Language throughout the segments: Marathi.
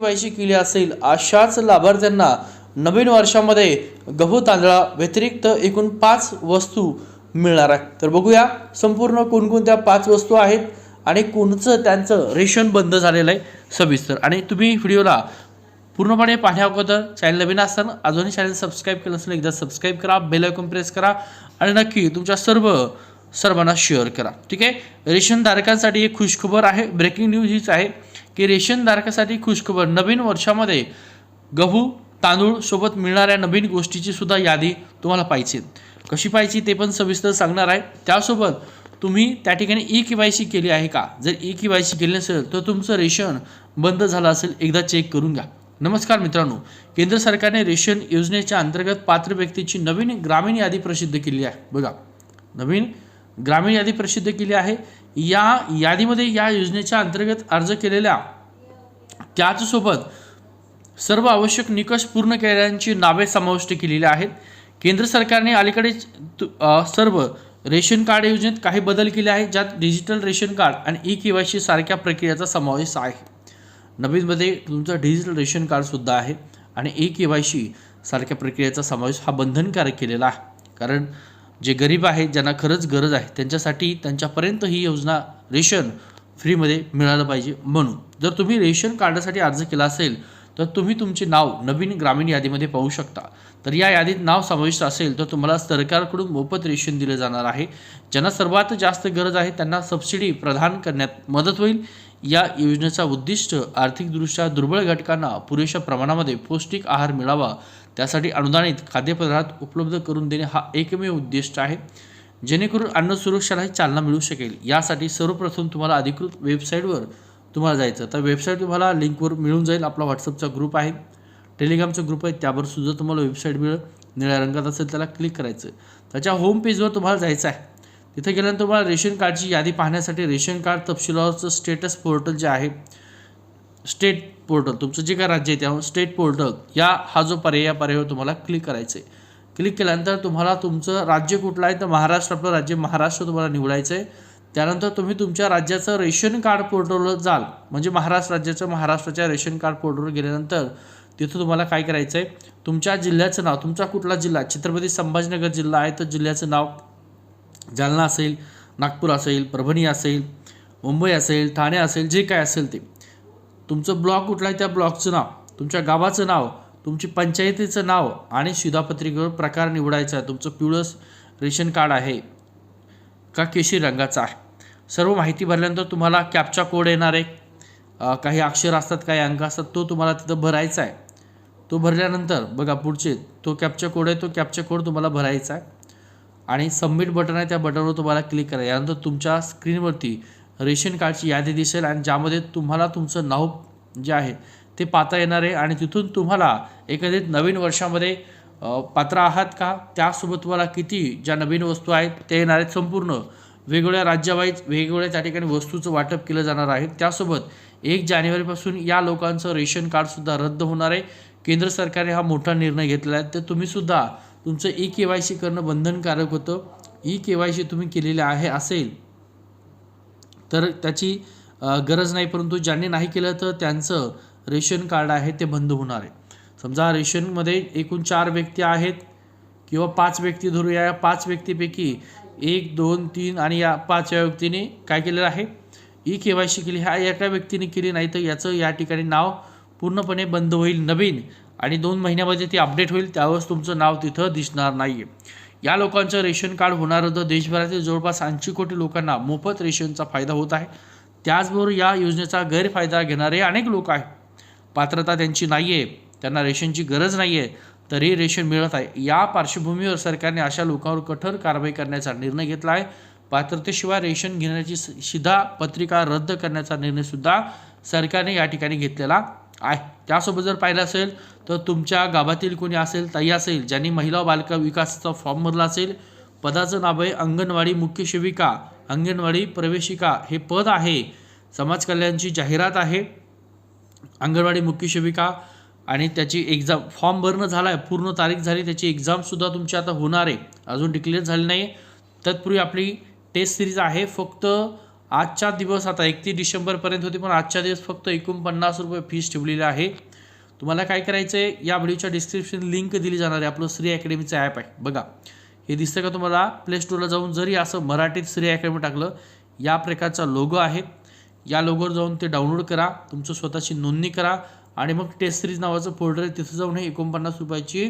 केवायसी केली असेल. अशाच लाभार्थ्यांना नवीन वर्षामध्ये गहू तांदळा व्यतिरिक्त एकूण पाच वस्तू मिळणार आहे तर बघूया संपूर्ण कोणकोणत्या पाच वस्तू आहेत आणि कोणचं त्यांचं रेशन बंद झालेलं आहे सविस्तर. आणि तुम्ही व्हिडिओला पूर्णपणे पाहण्याअगोदर चॅनल नवीन असताना अजूनही चॅनल सबस्क्राईब केलं असेल एकदा सबस्क्राईब करा बेल आयकॉन प्रेस करा आणि नक्की तुमच्या सर्व सर्वांना शेअर करा. ठीक आहे? रेशन धारकांसाठी एक खुशखबर आहे ब्रेकिंग न्यूज हीच आहे. की रेशनधारकासाठी खुशखबर. नवीन वर्षामध्ये गहू तांदूळ सोबत मिळणाऱ्या नवीन गोष्टीची सुद्धा यादी तुम्हाला पाहिजे. कशी पाहिजे ते पण सविस्तर सांगणार आहे. त्यासोबत तुम्ही त्या ठिकाणी ई के वाय सी केली आहे का? जर ई के वाय सी केली नसेल तर तुमचं रेशन बंद झालं असेल एकदा चेक करून घ्या. नमस्कार मित्रांनो. केंद्र सरकारने रेशन योजनेच्या अंतर्गत पात्र व्यक्तीची नवीन ग्रामीण यादी प्रसिद्ध केली आहे. बघा. नवीन ग्रामीण यादी प्रसिद्ध केली आहे. या यादीमध्ये या योजनेच्या अंतर्गत अर्ज केलेल्या त्याचसोबत सर्व आवश्यक निकष पूर्ण केलेल्यांची नावे समाविष्ट केलेली आहेत. केंद्र सरकारने अलीकडेच तु- सर्व रेशन कार्ड योजनेत काही बदल केले आहेत ज्यात डिजिटल रेशन कार्ड आणि ई के वाय सी सारख्या प्रक्रियेचा समावेश आहे. नवीनमध्ये तुमचं डिजिटल रेशन कार्डसुद्धा आहे आणि ई के वाय सी सारख्या प्रक्रियेचा समावेश हा बंधनकारक केलेला आहे. कारण जे गरीब आहेत ज्यांना खरंच गरज आहे त्यांच्यासाठी त्यांच्यापर्यंत ही योजना रेशन फ्रीमध्ये मिळालं पाहिजे म्हणून. जर तुम्ही रेशन कार्डासाठी अर्ज केला असेल तर तुम्ही तुमचे नाव नवीन ग्रामीण यादीमध्ये पाहू शकता. तर या यादीत नाव समाविष्ट असेल तर तुम्हाला सरकारकडून मोफत रेशन दिलं जाणार आहे. ज्यांना सर्वात जास्त गरज आहे त्यांना सबसिडी प्रदान करण्यात मदत होईल. या योजनेचा उद्दिष्ट आर्थिकदृष्ट्या दुर्बळ घटकांना पुरेशा प्रमाणामध्ये पौष्टिक आहार मिळावा त्यासाठी अनुदानित खाद्यपदार्थ उपलब्ध करून देणे हा एकमेव उद्दिष्ट आहे. जेणेकरून अन्न सुरक्षालाही चालना मिळू शकेल. यासाठी सर्वप्रथम तुम्हाला अधिकृत वेबसाईटवर तुम्हाला जायचं तर वेबसाईट तुम्हाला लिंकवर मिळून जाईल. आपला व्हॉट्सअपचा ग्रुप आहे. टेलिग्रामचा ग्रुप आहे. त्यावर सुद्धा तुम्हाला वेबसाईट मिळेल. निळ्या रंगात असेल त्याला क्लिक करायचं. त्याच्या होम पेजवर तुम्हाला जायचं आहे. तिथे गेल्यानंतर तुम्हाला रेशन कार्डची यादी पाहण्यासाठी रेशन कार्ड तपशिलावरचं स्टेटस पोर्टल जे आहे स्टेट पोर्टल तुमचं जे काय राज्य आहे त्यावर स्टेट पोर्टल या हा जो पर्याय या पर्यायावर तुम्हाला क्लिक करायचं आहे क्लिक केल्यानंतर तुम्हाला तुमचं राज्य कुठलं आहे तर महाराष्ट्र आपलं राज्य महाराष्ट्र तुम्हाला निवडायचं आहे त्यानंतर तुम्ही तुमच्या राज्याचं रेशन कार्ड पोर्टलवर जाल. म्हणजे महाराष्ट्र राज्याचं महाराष्ट्राच्या रेशन कार्ड पोर्टलवर गेल्यानंतर तिथं तुम्हाला काय करायचं आहे तुमच्या जिल्ह्याचं नाव तुमचा कुठला जिल्हा? छत्रपती संभाजीनगर जिल्हा आहे तर जिल्ह्याचं नाव जालना असेल नागपूर असेल परभणी असेल मुंबई असेल ठाणे असेल जे काय असेल ते. तुमचं ब्लॉक कुठला आहे त्या ब्लॉकचं नाव तुमच्या गावाचं नाव तुमची पंचायतीचं नाव आणि शिधापत्रिकेवर प्रकार निवडायचा आहे. तुमचं पिवळं रेशन कार्ड आहे का केशरी रंगाचं आहे. सर्व माहिती भरल्यानंतर तुम्हाला कॅपचा कोड येणार आहे. काही अक्षर असतात काही अंक असतात तो तुम्हाला तिथं भरायचा आहे. तो भरल्यानंतर बघा पुढचे तो कॅपचा कोड आहे तो कॅपचा कोड तुम्हाला भरायचा आहे. आणि सबमिट बटन आहे त्या बटनवर तुम्हाला क्लिक करा. यानंतर तुमच्या स्क्रीनवरती रेशन कार्डची यादी दिसेल आणि ज्यामध्ये तुम्हाला तुमचं नाव जे आहे ते पाहता येणार आहे आणि तिथून तुम्हाला एकंदरीत नवीन वर्षामध्ये पात्र आहात का? त्यासोबत तुम्हाला किती ज्या नवीन वस्तू आहेत ते येणार आहेत संपूर्ण. वेगवेगळ्या राज्यावाईज वेगवेगळ्या त्या ठिकाणी वस्तूचं वाटप केलं जाणार आहे. त्यासोबत एक जानेवारीपासून या लोकांचं रेशन कार्डसुद्धा रद्द होणार आहे. केंद्र सरकारने हा मोठा निर्णय घेतला आहे. तर तुम्हीसुद्धा तुमचं ई के वाय सी करणं बंधनकारक होतं. ई के वाय सी तुम्ही केलेलं आहे असेल तर त्याची गरज नाही. परंतु ज्यांनी नाही केलं तर त्यांचं रेशन कार्ड आहे ते बंद होणार आहे. समजा रेशनमध्ये एकूण चार व्यक्ती आहेत किंवा पाच व्यक्ती धरूया या. पाच व्यक्तीपैकी एक दोन तीन आणि या पाच या व्यक्तीने काय केलेलं आहे? ई के वाय सी केली. ह्या एका व्यक्तीने केली नाही तर याचं या ठिकाणी नाव पूर्णपणे बंद होईल नवीन आणि दोन महिन्यामध्ये ती अपडेट होईल. त्यावेळेस तुमचं नाव तिथं दिसणार नाही आहे या लोकांचं रेशन कार्ड होणार होतं देशभरातील जवळपास ऐंशी कोटी लोकांना मोफत रेशनचा फायदा होत आहे. त्याचबरोबर या योजनेचा गैरफायदा घेणारे अनेक लोक आहेत. पात्रता त्यांची नाही आहे त्यांना रेशनची गरज नाही आहे तरी रेशन मिळत आहे. या पार्श्वभूमीवर सरकारने अशा लोकांवर कठोर कारवाई करण्याचा निर्णय घेतला आहे पात्रतेशिवाय रेशन घेण्याची सिधा शिधा पत्रिका रद्द करण्याचा निर्णयसुद्धा सरकारने या ठिकाणी घेतलेला आहे. त्यासोबत जर पाहिलं असेल तर तुमच्या गावातील कोणी असेल ताई असेल ज्यांनी महिला बालक विकासाचा फॉर्म भरला असेल पदाचं नाव आहे अंगणवाडी मुख्य सेविका अंगणवाडी प्रवेशिका. हे पद आहे. समाज कल्याणची जाहिरात आहे. अंगणवाडी मुख्य सेविका आणि त्याची एक्झाम फॉर्म भरणं झाला आहे पूर्ण तारीख झाली त्याची एक्झामसुद्धा तुमची आता होणार आहे. अजून डिक्लेअर झाली नाही तत्पूर्वी आपली टेस्ट सिरीज आहे. फक्त आजचा दिवस आता एकतीस डिसेंबरपर्यंत होती पण आजच्या दिवस फक्त एकोणपन्नास रुपये फीस ठेवलेली आहे. तुम्हाला काय करायचं आहे या व्हिडिओच्या डिस्क्रिप्शन लिंक दिली जाणार आहे आपलं श्री अकॅडमीचं ॲप आहे. बघा. हे दिसतं का तुम्हाला? प्ले स्टोरला जाऊन जरी असं मराठीत श्री अकॅडमी टाकलं या प्रकारचा लोगो आहे. या लोगोवर जाऊन ते डाउनलोड करा. तुमचं स्वतःची नोंदणी करा. आणि मग टेस्ट सिरीज नावाचं फोल्डर आहे तिथं जाऊन हे एकोणपन्नास रुपयाची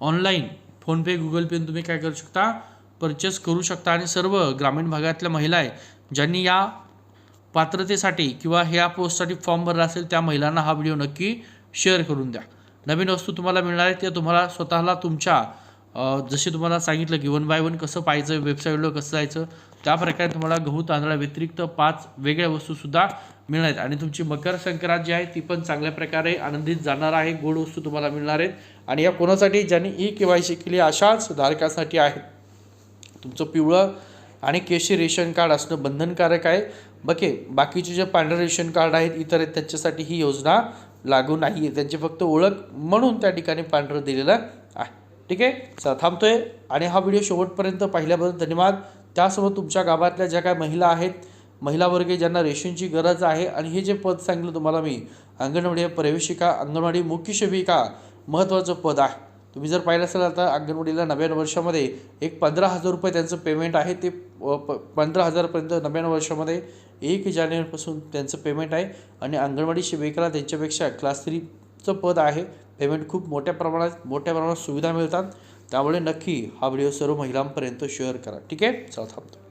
ऑनलाईन फोनपे गुगल पे तुम्ही काय करू शकता? परचेस करू शकता. आणि सर्व ग्रामीण भागातल्या महिला आहे ज्यांनी या पात्रतेसाठी किंवा ह्या पोस्टसाठी फॉर्म भरला असेल त्या महिलांना हा व्हिडिओ नक्की शेअर करून द्या. नवीन वस्तू तुम्हाला मिळणार आहे ते तुम्हाला स्वतःला तुमच्या जसे तुम्हाला सांगितलं की वन बाय वन कसं पाहायचं वेबसाईटवर कसं जायचं त्या प्रकारे तुम्हाला गहू तांदळाव्यतिरिक्त पाच वेगळ्या वस्तूसुद्धा मिळणार आहेत. आणि तुमची मकर संक्रांत जी आहे ती पण चांगल्या प्रकारे आनंदित जाणार आहे गोड वस्तू तुम्हाला मिळणार आहेत. आणि या कोणासाठी ज्यांनी ई के वाय सी केली अशाच धारकासाठी आहेत तुमचं पिवळं आणि केशी रेशन कार्ड असणं बंधनकारक आहे. बके बाकीचे जे पांढरे रेशन कार्ड आहेत इतर आहेत त्यांच्यासाठी ही योजना लागू नाही आहे. त्यांची फक्त ओळख म्हणून त्या ठिकाणी पांढरं दिलेलं आहे. ठीक आहे? चला थांबतोय. आणि हा व्हिडिओ शेवटपर्यंत पाहिल्याबद्दल धन्यवाद. त्यासोबत तुमच्या गावातल्या ज्या काय महिला आहेत महिला वर्गे ज्यांना रेशनची गरज आहे आणि हे जे पद सांगितलं तुम्हाला मी अंगणवाडी प्रवेशिका अंगणवाडी मुख्य सेविका महत्त्वाचं पद आहे. तुम्ही जर पाहिलं असेल आता अंगणवाडीला नव्याण्णव वर्षामध्ये एक पंधरा हजार रुपये त्यांचं पेमेंट आहे ते प पंधरा हजारपर्यंत नव्याण्णव वर्षामध्ये एक जानेवारीपासून त्यांचं पेमेंट आहे. आणि अंगणवाडी सेविकाला त्यांच्यापेक्षा क्लास थ्रीचं पद आहे. पेमेंट खूप मोठ्या प्रमाणात मोठ्या प्रमाणात सुविधा मिळतात. त्यामुळे नक्की हा व्हिडिओ सर्व महिलांपर्यंत शेअर करा. ठीक आहे? चला थांबतो.